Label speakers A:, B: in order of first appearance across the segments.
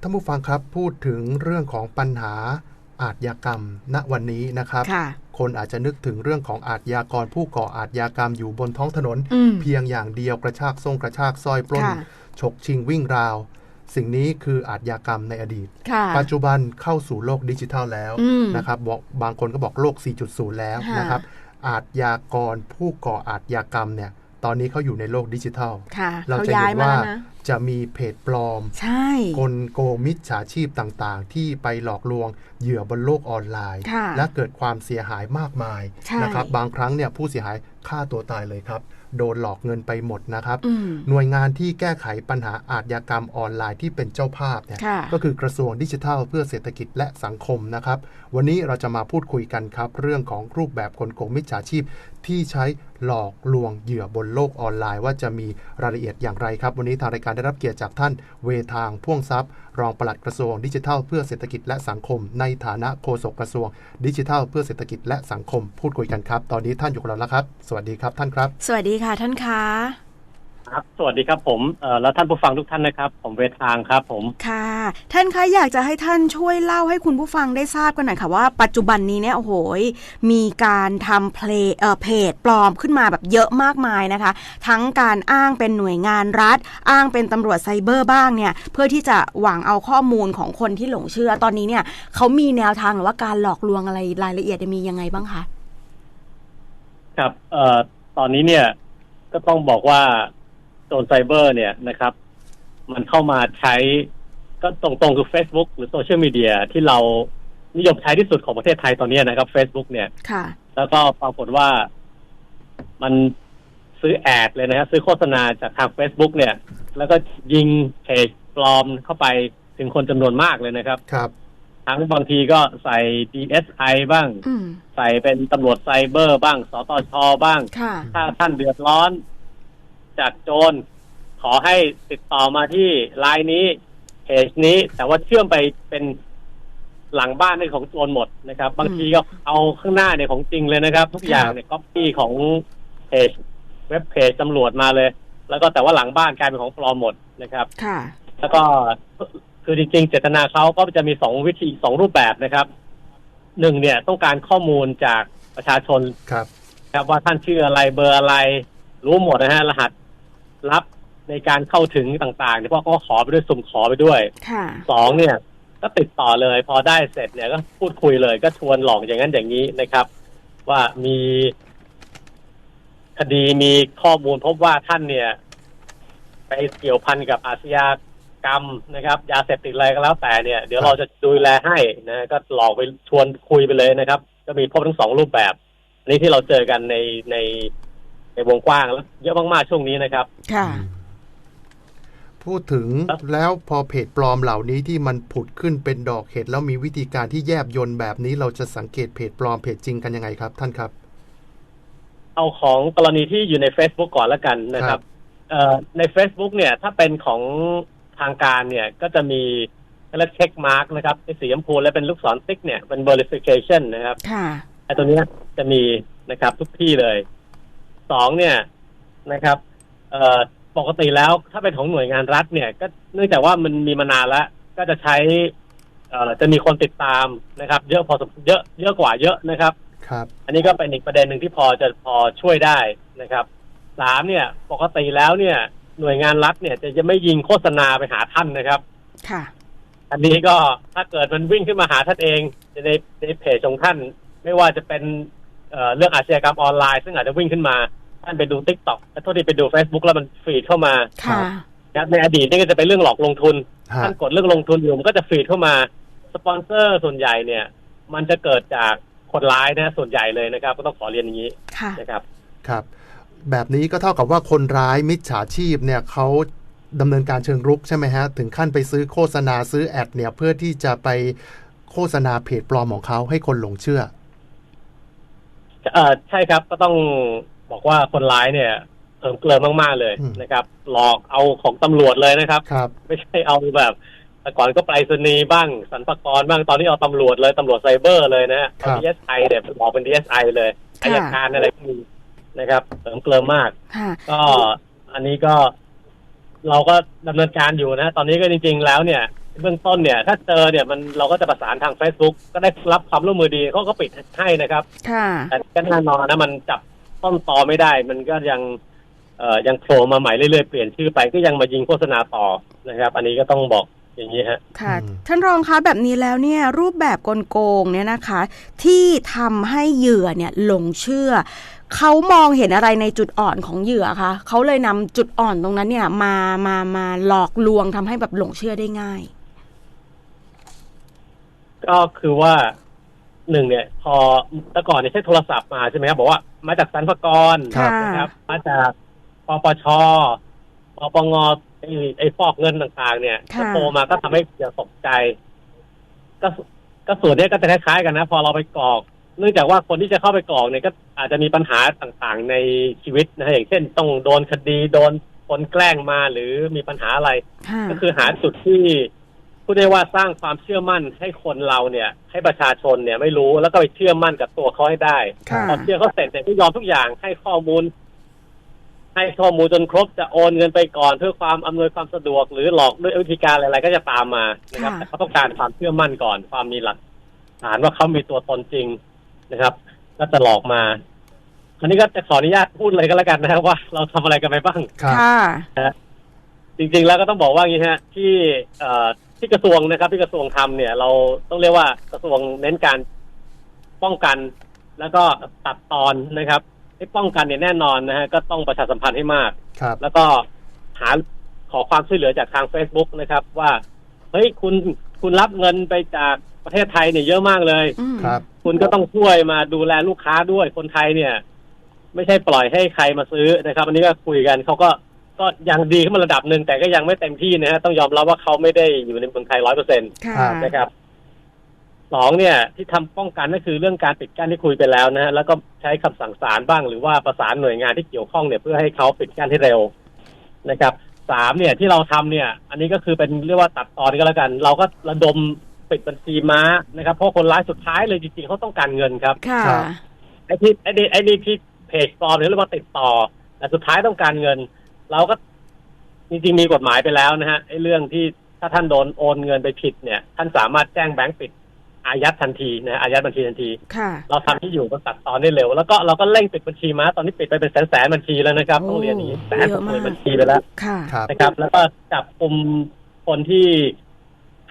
A: ท่านผู้ฟังครับพูดถึงเรื่องของปัญหาอาทยากรรม ณวันนี้นะครับ
B: ค่ะ
A: คนอาจจะนึกถึงเรื่องของอาทยากรผู้ก่ออาทยากรรมอยู่บนท้องถนน
B: อืม
A: เพียงอย่างเดียวกระชากส่งกระชากสร้อยปล้น
B: ค่ะ
A: ฉกชิงวิ่งราว สิ่งนี้คืออาทยากรรมในอดีต
B: ค่ะ
A: ปัจจุบันเข้าสู่โลกดิจิทัลแล้ว
B: อืม
A: นะครับบอกบางคนก็บอกโลก 4.0 แล้ว
B: ค่ะ
A: นะครับอาทยากรผู้ก่ออาทยากรรมเนี่ย ตอนนี้เขาอยู่ในโลกดิจิทัล
B: ค่ะ
A: เรา
B: เขา
A: จะ
B: ย้า
A: เห็
B: ย
A: น
B: มา
A: ว่า
B: แล้วนะ
A: จะมีเพจปลอม
B: ใช่
A: กลโกงมิจฉาชีพต่างๆ ที่ไปหลอกลวงเหยื่อบนโลกออนไลน์
B: ค่ะ
A: และเกิดความเสียหายมากมาย
B: ใช่
A: นะครับ บางครั้งเนี่ยผู้เสียหายฆ่าตัวตายเลยครับ โดนหลอกเงินไปหมดนะครับ
B: อืม
A: หน่วยงานที่แก้ไขปัญหาอาทยากรรมออนไลน์ที่เป็นเจ้าภาพเนี่ย
B: ค่ะ
A: ก็คือกระทรวงดิจิทัล เพื่อเศรษฐกิจและสังคมนะครับ วันนี้เราจะมาพูดคุยกันครับ เรื่องของรูปแบบกลโกงมิจฉาชีพ ที่ใช้หลอกลวงเหยื่อบนโลกออนไลน์ ว่าจะมีรายละเอียดอย่างไรครับ วันนี้ทางรายการได้รับเกียรติจากท่านเวทางพ่วงทรัพย์ รองปลัดกระทรวงดิจิทัลเพื่อเศรษฐกิจและสังคม ในฐานะโฆษกกระทรวง ดิจิทัล เพื่อเศรษฐกิจและสังคมพูดคุยกันครับ ตอนนี้ท่านอยู่กับเราแล้วครับ สวัสดีครับท่านครับ
B: สวัสดีค่ะท่านคะ
C: ครับ สวัสดีครับผมเอ่อและท่านผู้ฟังทุกท่านนะครับ ผมเวทางครับผม
B: ค่ะ ท่านคะอยากจะให้ท่านช่วยเล่าให้คุณผู้ฟังได้ทราบกันหน่อยค่ะว่าปัจจุบันนี้เนี่ยโอ้โหยมีการทำเพลเอ่อเพจปลอมขึ้นมาแบบเยอะมากมายนะคะ ทั้งการอ้างเป็นหน่วยงานรัฐ อ้างเป็นตำรวจไซเบอร์บ้างเนี่ย เพื่อที่จะหวังเอาข้อมูลของคนที่หลงเชื่อตอนนี้เนี่ยเขามีแนวทางหรือว่าการหลอกลวงอะไรรายละเอียดมียังไงบ้างคะ
C: ครับเอ่อตอนนี้เนี่ยก็ต้องบอกว่า โจรไซเบอร์เนี่ยนะครับ มันเข้ามาใช้ ก็ตรงๆคือ Facebook หรือโซเชียลมีเดียที่เรานิยมใช้ที่สุดของประเทศไทยตอนนี้นะครับ Facebook เนี่ย
B: ค่ะ
C: แล้วก็ปรากฏว่ามันซื้อแอดเลยนะฮะซื้อโฆษณาจากทาง Facebook เนี่ย แล้วก็ยิงเพจปลอมเข้าไปถึงคนจำนวนมากเลยนะครับ
A: ครับ
C: ทั้งบางทีก็ใส่ DSI บ้าง
B: อืม
C: ใส่เป็นตำรวจไซเบอร์บ้าง สตชบ้าง
B: ค่ะ
C: ถ้าท่านเดือดร้อน จากโจรขอให้ติดต่อมาที่ไลน์นี้เพจนี้ แต่ว่าเชื่อมไปเป็นหลังบ้านในของโจรหมดนะครับ บางทีก็เอาข้างหน้าเนี่ยของจริงเลยนะครับ ทุกอย่างเนี่ยก๊อปปี้ของเพจเว็บเพจตำรวจมาเลย แล้วก็แต่ว่าหลังบ้านกลายเป็นของปลอมหมดนะครับ
B: ค่ะ
C: แล้วก็คือจริงๆ เจตนาเขาก็จะมีสองวิธีสองรูปแบบนะครับหนึ่งเนี่ยต้องการข้อมูลจากประชาชน
A: ครับ
C: ครับว่าท่านชื่ออะไรเบอร์อะไร รู้หมดนะฮะรหัส ลับในการเข้าถึงต่างๆเนี่ยเพราะเขาก็ขอไปด้วยสุ่มขอไปด้วย
B: ค่ะ
C: สองเนี่ย ก็ติดต่อเลย พอได้เสร็จเนี่ยก็พูดคุยเลย ก็ชวนหลอกอย่างนั้นอย่างนี้นะครับ ว่ามีคดีมีข้อมูลพบว่าท่านเนี่ย ไปเกี่ยวพันกับอาชญากรรมนะครับ ยาเสพติดอะไรก็แล้วแต่เนี่ย เดี๋ยวเราจะดูแลให้นะก็หลอกไปชวนคุยไปเลยนะครับ ก็มีพบทั้งสองรูปแบบอันนี้ที่เราเจอกันในใน ในวงกว้างแล้วเยอะมากๆช่วงนี้นะครับ
B: ค่ะ
A: พูดถึง
C: ครับ
A: แล้วพอเพจปลอมเหล่านี้ที่มันผุดขึ้นเป็นดอกเห็ดแล้วมีวิธีการที่แยบยนต์แบบนี้เราจะสังเกตเพจปลอมเพจจริงกันยังไงครับ ท่านครับ
C: เอาของกรณีที่อยู่ใน Facebook ก่อนแล้วกันนะค
A: ครั
C: รับบเอ่อใน Facebook เนี่ย ถ้าเป็นของทางการเนี่ยก็จะมีเรียกเช็คมาร์กนะครับไอ้สีชมพูและเป็นลูกศรติ๊กเนี่ยเป็น verification นะครับ
B: ค่ะ
C: ไอ้ตัวเนี้ยจะมีนะครับทุกที่เลย สองเนี่ยนะครับเอ่อปกติแล้วถ้าเป็นของหน่วยงานรัฐเนี่ย ก็เนื่องจากว่ามันมีมานานแล้ว ก็จะใช้เอ่อจะมีคนติดตามนะครับ เยอะพอสมเยอะเยอะกว่าเยอะนะครับ
A: ครับ
C: อันนี้ก็เป็นอีกประเด็นหนึ่งที่พอจะพอช่วยได้นะครับสามเนี่ย ปกติแล้วเนี่ย หน่วยงานรัฐเนี่ยจะจะไม่ยิงโฆษณาไปหาท่านนะครับ
B: ค่ะ
C: อันนี้ก็ถ้าเกิดมันวิ่งขึ้นมาหาท่านเองในในเพจของท่าน ไม่ว่าจะเป็น เอ่อเรื่องอาชญากรรมออนไลน์ ซึ่งอาจจะวิ่งขึ้นมา ท่านไปดูทิกตอกโทษทีไปดู Facebook แล้วมันฟีดเข้ามา
B: ค่ะ
C: นะครับในอดีตนี่ก็จะเป็นเรื่องหลอกลงทุน
A: ฮะ
C: ท่านกดเรื่องลงทุนอยู่มันก็จะฟีดเข้ามา สปอนเซอร์ส่วนใหญ่เนี่ย มันจะเกิดจากคนร้ายนะส่วนใหญ่เลยนะครับ ก็ต้องขอเรียนอย่างนี้
B: ค่ะ
C: นะครับ
A: ครับ แบบนี้ก็เท่ากับว่าคนร้ายมิจฉาชีพเนี่ยเขาดำเนินการเชิงรุกใช่ไหมฮะ ถึงขั้นไปซื้อโฆษณาซื้อแอดเนี่ยเพื่อที่จะไปโฆษณาเพจปลอมของเขาให้คนหลงเชื่อ
C: เอ่อใช่ครับก็ต้องบอกว่าคนร้ายเนี่ยเอิมเกลิมมาก ๆ เลย
A: อืม
C: นะครับ หลอกเอาของตำรวจเลยนะครับ
A: ครับ
C: ไม่ใช่เอาแบบแต่ก่อนก็ไปรษณีย์บ้างสรรพากรบ้างตอนนี้เอาตำรวจเลยตำรวจไซเบอร์เลยนะฮะ
A: ครับ
C: ดีเอสไอเนี่ยหลอกเป็นดีเอสไอเลยอายการอะไรก็มีนะครับเสริมเกลิมมาก
B: ค่ะ
C: ก็อันนี้ก็เราก็ดำเนินการอยู่นะ ตอนนี้ก็จริง ๆ แล้วเนี่ยจ เบื้องต้นเนี่ย ถ้าเจอเนี่ยมันเราก็จะประสานทาง Facebook ก็ได้รับความร่วมมือดีเขาก็ปิดให้นะครับ
B: ค่ะ
C: แต่ก็แน่นอนนะมันจับต้นตอไม่ได้ มันก็ยังเอ่อยังโผล่มาใหม่เรื่อยๆ เปลี่ยนชื่อไปก็ยังมายิงโฆษณาต่อนะครับ อันนี้ก็ต้องบอกอย่างนี้ฮะ
B: ค่ะ
A: อืม
B: ท่านรองคะแบบนี้แล้วเนี่ยรูปแบบกลโกงเนี่ยนะคะ ที่ทำให้เหยื่อเนี่ยหลงเชื่อ เขามองเห็นอะไรในจุดอ่อนของเหยื่อคะเขาเลยนำจุดอ่อนตรงนั้นเนี่ยมามามาหลอกลวงทำให้แบบหลงเชื่อได้ง่าย
C: ก็คือว่าหนึ่งเนี่ย พอแต่ก่อนเนี่ยใช้โทรศัพท์มาใช่ไหมครับบอกว่ามาจากสรรพากร
A: ครับ
C: นะครับ มาจากปปชปปงไอ้ไอ้ฟอกเงินต่างๆ เนี่ย
B: ค่ะ
C: ก็โทรมาก็ทำให้อย่าตกใจ ก็ก็ส่วนเนี้ยก็จะคล้ายๆกันนะ พอเราไปกรอก เนื่องจากว่าคนที่จะเข้าไปกรอกเนี่ยก็อาจจะมีปัญหาต่างๆในชีวิตนะฮะอย่างเช่น ต้องโดนคดีโดนคนแกล้งมาหรือมีปัญหาอะไร
B: ค่ะ
C: ก็คือหาจุดที่ พูดได้ว่าสร้างความเชื่อมั่นให้คนเราเนี่ย ให้ประชาชนเนี่ยไม่รู้แล้วก็ไปเชื่อมั่นกับตัวเขาให้ได้
B: ค่ะ
C: พอเชื่อเขาเสร็จเนี่ยก็ยอมทุกอย่างให้ข้อมูล ให้ข้อมูลจนครบจะโอนเงินไปก่อนเพื่อความอำนวยความสะดวก หรือหลอกด้วยวิธีการอะไรๆก็จะตามมานะครับ
B: ค่ะ
C: แต่เขาต้องการความเชื่อมั่นก่อน ความมีหลักฐานว่าเขามีตัวตนจริงนะครับ ก็จะหลอกมาอันนี้ก็จะขออนุญาตพูดเลยก็แล้วกันนะครับว่าเราทำอะไรกันไปบ้าง
A: ครับ
B: ค่ะ
C: จริงๆ แล้วก็ต้องบอกว่าอย่างนี้ฮะที่เอ่อ ที่กระทรวงนะครับ ที่กระทรวงทำเนี่ย เราต้องเรียกว่ากระทรวงเน้นการป้องกัน แล้วก็ตัดตอนนะครับให้ป้องกันเนี่ยแน่นอนนะฮะก็ต้องประชาสัมพันธ์ให้มาก
A: ครับ
C: แล้วก็หาขอความช่วยเหลือจากทาง Facebook นะครับ ว่าเฮ้ยคุณคุณรับเงินไปจากประเทศไทยเนี่ยเยอะมากเลย
B: อืม
A: ครับ
C: คุณก็ต้องช่วยมาดูแลลูกค้าด้วยคนไทยเนี่ย ไม่ใช่ปล่อยให้ใครมาซื้อนะครับ อันนี้ก็คุยกันเขาก็ ก็ยังดีขึ้นมาระดับหนึ่งแต่ก็ยังไม่เต็มที่นะฮะต้องยอมรับว่าเขาไม่ได้อยู่ในเมืองไทยร้อยเปอร์เซ็นต์
B: ค่ะ
A: ครับ
C: นะครับสองเนี่ยที่ทำป้องกันก็คือเรื่องการปิดกั้นที่คุยไปแล้วนะฮะแล้วก็ใช้คำสั่งศาลบ้าง หรือว่าประสานหน่วยงานที่เกี่ยวข้องเนี่ยเพื่อให้เขาปิดกั้นให้เร็วนะครับสามเนี่ยที่เราทำเนี่ย อันนี้ก็คือเป็นเรียกว่าตัดตอนก็แล้วกัน เราก็ระดมปิดบัญชีม้านะครับ เพราะคนร้ายสุดท้ายเลยจริงๆเขาต้องการเงินครับ
B: ค่ะ
A: ครับ
C: ไอ้ที่ไอ้นี่ไอ้นี่ที่เพจปลอมเนี่ยเรียกว่าติดต่อแต่สุดท้ายต้องการเงิน เราก็จริงๆมีกฎหมายไปแล้วนะฮะไอ้เรื่องที่ถ้าท่านโดนโอนเงินไปผิดเนี่ย ท่านสามารถแจ้งแบงก์ปิดอายัดทันทีนะฮะอายัดบัญชีทันที
B: ค่ะ
C: เราทำที่อยู่ก็ตัดตอนได้เร็ว แล้วก็เราก็เร่งปิดบัญชีมา ตอนนี้ปิดไปเป็นแสนแสนๆบัญชีแล้วนะครับ
B: โอ้
C: ต้องเรียนอย่างนี้แสน
B: เยอะ
C: ห
B: มาก
C: มื่นบัญชีไปแล้ว
B: ค่ะ
A: ครับ
C: นะครับ แล้วก็จับกลุ่มคนที่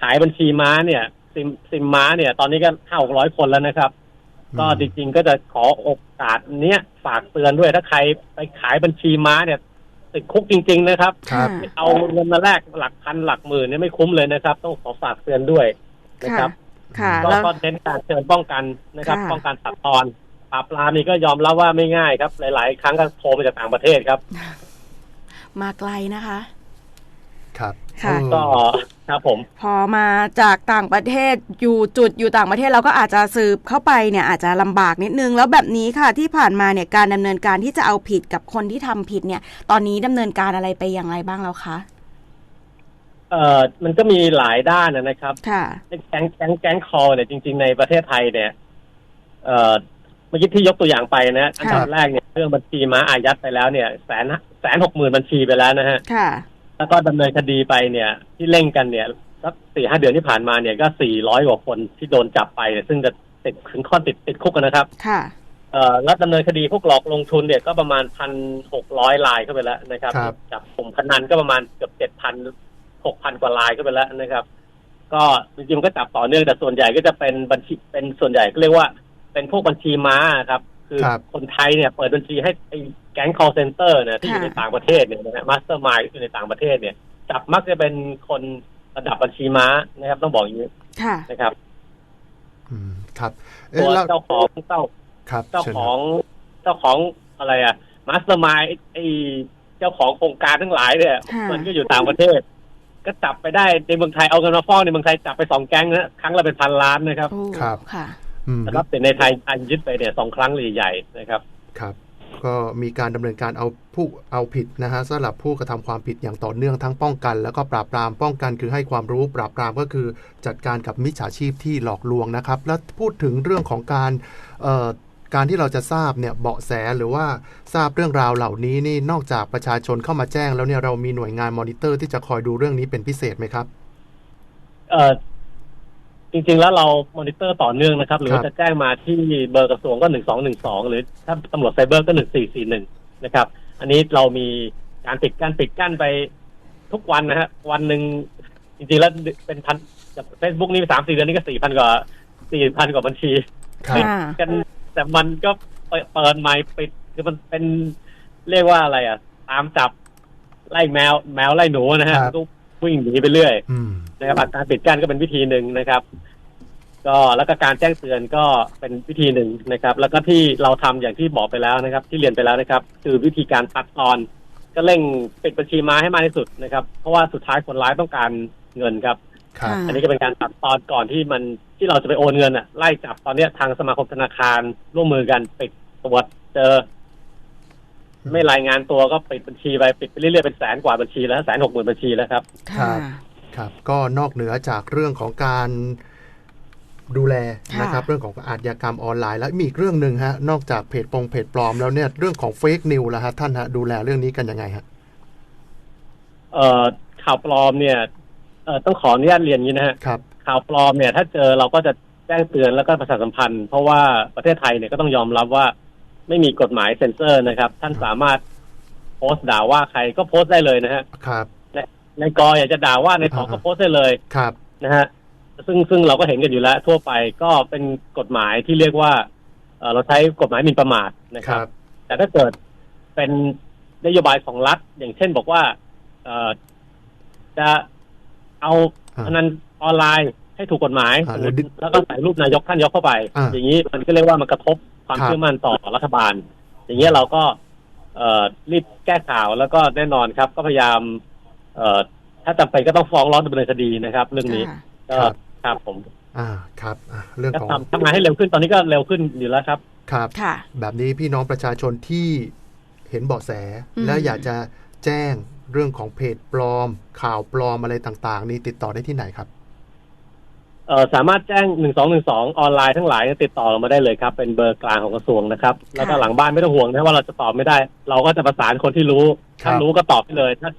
C: ขายบัญชีม้าเนี่ย ซิมซิมม้าเนี่ย ตอนนี้ก็ห้าหกร้อยคนแล้วนะครับ ก็จริงๆก็จะขอโอกาสเนี้ยฝากเตือนด้วยถ้าใครไปขายบัญชีม้าเนี่ย ติดคุกจริง ๆ นะครับ
A: ครับ
B: ค่ะ
C: เอาเงินมาแลกหลักพันหลักหมื่นเนี่ยไม่คุ้มเลยนะครับ ต้องขอฝากเตือนด้วยนะครับ
B: ค่ะ
C: ก็
B: แล้ว
C: ก็เน้นการเชิญป้องกันนะครับ
B: ค่ะ
C: ป้องกันตัดตอนปราบปรามนี่ก็ยอมรับว่าไม่ง่ายครับ หลาย ๆ ครั้งก็โทรมาจากต่างประเทศครับ
B: มาไกลนะคะ
A: ครับ
B: ค่ะ
A: เออ
C: ก็ครับผม
B: พอมาจากต่างประเทศอยู่จุดอยู่ต่างประเทศเราก็อาจจะสืบเข้าไปเนี่ยอาจจะลำบากนิดนึง แล้วแบบนี้ค่ะที่ผ่านมาเนี่ยการดำเนินการที่จะเอาผิดกับคนที่ทำผิดเนี่ย ตอนนี้ดำเนินการอะไรไปอย่างไรบ้างแล้วคะ
C: เอ่อมันก็มีหลายด้านนะครับ
B: ค่ะ
C: แก๊งแก๊งแก๊งคอเนี่ยจริง ๆ ในประเทศไทยเนี่ย เอ่อเมื่อกี้ที่ยกตัวอย่างไปนะอันดับแรกเนี่ยเรื่องบัญชีม้าอายัดไปแล้วเนี่ยแสนแสนหกหมื่นบัญชีไปแล้วนะฮะ
B: ค่ะ
C: แล้วก็ดำเนินคดีไปเนี่ย ที่เร่งกันเนี่ยสักสี่ห้าเดือนที่ผ่านมาเนี่ยก็สี่ร้อยกว่าคนที่โดนจับไปเนี่ยซึ่งจะติดถึงข้อติดติดคุกกันนะครับ
B: ค่ะ
C: เอ่อแล้วดำเนินคดีพวกหลอกลงทุนเนี่ยก็ประมาณพันหกร้อยลายเข้าไปแล้วนะครับ
A: ครับ
C: จับกลุ่มพนันก็ประมาณเกือบเจ็ดพันหกพันกว่าลายเข้าไปแล้วนะครับ ก็จริงๆมันก็จับต่อเนื่องแต่ส่วนใหญ่ก็จะเป็นบัญชีเป็นส่วนใหญ่ก็เรียกว่า เป็นพวกบัญชีม้าครับ คือ
A: ครับ
C: คนไทยเนี่ย เปิดบัญชีให้ไอ้แก๊ง call center เนี่ยที่อยู่
B: ค่ะ
C: ในต่างประเทศเนี่ยนะฮะมาสเตอร์มายที่อยู่ในต่างประเทศเนี่ย จับมักจะเป็นคนระดับบัญชีม้านะครับ ต้องบอกอย่างนี้
B: ค่ะ
C: นะครับ
A: อืมครับ
C: ตั
A: เอ๊ะ
C: ว
A: แล้ว
C: เจ้าของเจ้า
A: ครับ
C: เจ้า
A: เชิญ
C: ข
A: ค
C: อ
A: รับ
C: งเจ้าของอะไรอะมาสเตอร์มายไอ้เจ้าของโครงการทั้งหลายเนี่ย
B: ค่ะ
C: มันก็อยู่ต่างประเทศ ก็จับไปได้ในเมืองไทยเอาเงินมาฟ้องในเมืองไทยจับไปสองแก๊งนะครั้งละเป็นพันล้านนะครับ
B: โอ้
A: ครับ
B: ค่ะ
A: อืม
C: นะครับแต่ในไทยอันยึดไปเนี่ยสองครั้งเลยใหญ่นะครับ
A: ครับ ก็มีการดำเนินการเอาผู้เอาผิดนะฮะสำหรับผู้กระทำความผิดอย่างต่อเนื่องทั้งป้องกัน แล้วก็ปราบปรามป้องกันคือให้ความรู้ปราบปรามก็คือจัดการกับมิจฉาชีพที่หลอกลวงนะครับ แล้วพูดถึงเรื่องของการการที่เราจะทราบเนี่ยเบาะแสหรือว่าทราบเรื่องราวเหล่านี้นี่นอกจากประชาชนเข้ามาแจ้งแล้วเนี่ยเรามีหน่วยงานมอนิเตอร์ที่จะคอยดูเรื่องนี้เป็นพิเศษไหมครับ
C: จริงๆ แล้วเรามอนิเตอร์ต่อเนื่องนะครับ หรือว่าจะแจ้งมาที่เบอร์กระทรวงก็หนึ่งสองหนึ่งสองหรือถ้าตำรวจไซเบอร์ก็หนึ่งสี่สี่หนึ่งนะครับ อันนี้เรามีการปิดกั้นปิดกั้นไปทุกวันนะฮะวันหนึ่งจริงๆ แล้วเป็นพันเฟซบุ๊กนี่สามสี่เดือนนี้ก็สี่พันกว่าสี่พันกว่าบัญชี
A: ครับ
B: ค่ะ
C: กันแต่มันก็เปิดเปิดไมค์ปิดคือมันเป็นเรียกว่าอะไรอะ ตามจับไล่แมวแมวไล่หนูนะฮะ
A: ครับ
C: ก็วิ่งหนีไปเรื่อย
A: อืม
C: นะครับการปิดกั้นก็เป็นวิธีหนึ่งนะครับ ก็แล้วก็การแจ้งเตือนก็เป็นวิธีหนึ่งนะครับ แล้วก็ที่เราทำอย่างที่บอกไปแล้วนะครับ ที่เรียนไปแล้วนะครับ คือวิธีการตัดตอน ก็เร่งปิดบัญชีมาให้มากที่สุดนะครับ เพราะว่าสุดท้ายคนร้ายต้องการเงินครับ
A: ครับ
B: ค่ะ
C: อันนี้ก็เป็นการตัดตอนก่อนที่มันที่เราจะไปโอนเงินอะไล่จับตอนเนี้ยทางสมาคมธนาคารร่วมมือกันปิดตรวจเจอ ไม่รายงานตัวก็ปิดบัญชีไปปิดไปเรื่อยๆเป็นแสนกว่าบัญชีแล้วแสนหกหมื่นบัญชีแล้วครับ
B: ค่ะ
A: ครับก็นอกเหนือจากเรื่องของการดูแล
B: ค่ะ
A: นะครับเรื่องของอาชญากรรมออนไลน์ แล้วมีอีกเรื่องหนึ่งฮะนอกจากเพจปงเพจปลอมแล้วเนี่ยเรื่องของเฟกนิวแล้วฮะท่านฮะดูแลเรื่องนี้กันยังไงฮะ
C: เอ่อข่าวปลอมเนี่ยเอ่อต้องขออนุญาตเรียนอย่างนี้นะฮะ
A: ครับ
C: ข่าวปลอมเนี่ย ถ้าเจอเราก็จะแจ้งเตือนแล้วก็ประชาสัมพันธ์ เพราะว่าประเทศไทยเนี่ยก็ต้องยอมรับว่า ไม่มีกฎหมายเซ็นเซอร์นะครับ ท่านสามารถโพสต์ด่าว่าใครก็โพสต์ได้เลยนะฮะ
A: ครับ
C: ในกออยากจะด่าว่าในทอก็โพสต์ได้เลย
A: ครับ
C: นะฮะซึ่งซึ่งเราก็เห็นกันอยู่แล้ว ทั่วไปก็เป็นกฎหมายที่เรียกว่าเอ่อเราใช้กฎหมายหมิ่นประมาทนะ
A: ค
C: ครับ
A: รับ
C: แต่ถ้าเกิดเป็นนโยบายของรัฐ อย่างเช่นบอกว่าเอ่อจะเอา
A: อ่า
C: พนันออนไลน์ให้ถูกกฎหมาย
A: อ่าหรือ
C: แล้วก็ใส่รูปนายกท่านยกเข้าไป
A: อ่า
C: อย่างนี้มันก็เรียกว่ามันกระทบความ
A: ครับ
C: เชื่อมั่นต่อรัฐบาล อย่างเงี้ยเราก็เอ่อรีบแก้ข่าวแล้วก็แน่นอนครับ ก็พยายาม เอ่อถ้าจำเป็นก็ต้องฟ้องร้องดำเนินคดีนะครับ เรื่องนี้
B: ค่ะ
C: ก็
A: ครับ
C: ครับผม
A: อ่าครับอะเรื่อง
C: ก็
A: ของ
C: ทำทำงานให้เร็วขึ้นตอนนี้ก็เร็วขึ้นอยู่แล้วครับ
A: ครับ
B: ค่ะ
A: แบบนี้พี่น้องประชาชนที่เห็นเบาะแส
B: อืม
A: และอยากจะแจ้งเรื่องของเพจปลอม ข่าวปลอมอะไรต่างๆ นี่ติดต่อได้ที่ไหนครับ
C: เอ่อสามารถแจ้งหนึ่งสองหนึ่งสองออนไลน์ทั้งหลายติดต่อเรามาได้เลยครับ เป็นเบอร์กลางของกระทรวงนะครับ แล้วก็หลังบ้านไม่ต้องห่วงนะว่าเราจะตอบไม่ได้ เราก็จะประสานคนที่รู้
A: ครับ
C: ถ้ารู้ก็ตอบให้เลย ถ้า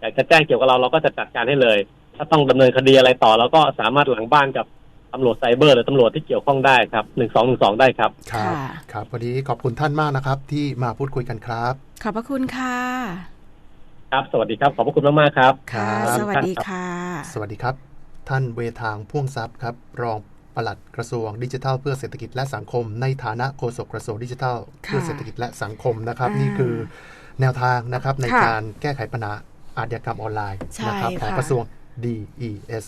C: อยากจะแจ้งเกี่ยวกับเราเราก็จะจัดการให้เลย ถ้าต้องดำเนินคดีอะไรต่อเราก็สามารถหลังบ้านกับตำรวจไซเบอร์หรือตำรวจที่เกี่ยวข้องได้ครับหนึ่งสองหนึ่งสองได้ครับ
A: ครับ
B: ค่ะ
A: ครับ วันนี้ขอบคุณท่านมากนะครับ ที่มาพูดคุยกันครับ
B: ขอบพระคุณค่ะ
C: ครับ สวัสดีครับ ขอบพระคุณมากๆครับ
A: ครั
B: ค่ะ
A: บ
B: สวัสดีค่ะ
A: สวัสดีครับ ท่านเวทางพ่วงทรัพย์ครับ รองปลัดกระทรวงดิจิทัล เพื่อเศรษฐกิจและสังคม ในฐานะโฆษกกระทรวงดิจิทัล
B: ค่ะ
A: เพื่อเศรษฐกิจและสังคมนะครับ
B: อ่านี่
A: นี่คือแนวทางนะครับใน
B: ค่ะ
A: การแก้ไขปัญหา อาชญากรรมออนไลน์
B: ใช่
A: นะครับของ
B: ค่ะ
A: กระทรวง DES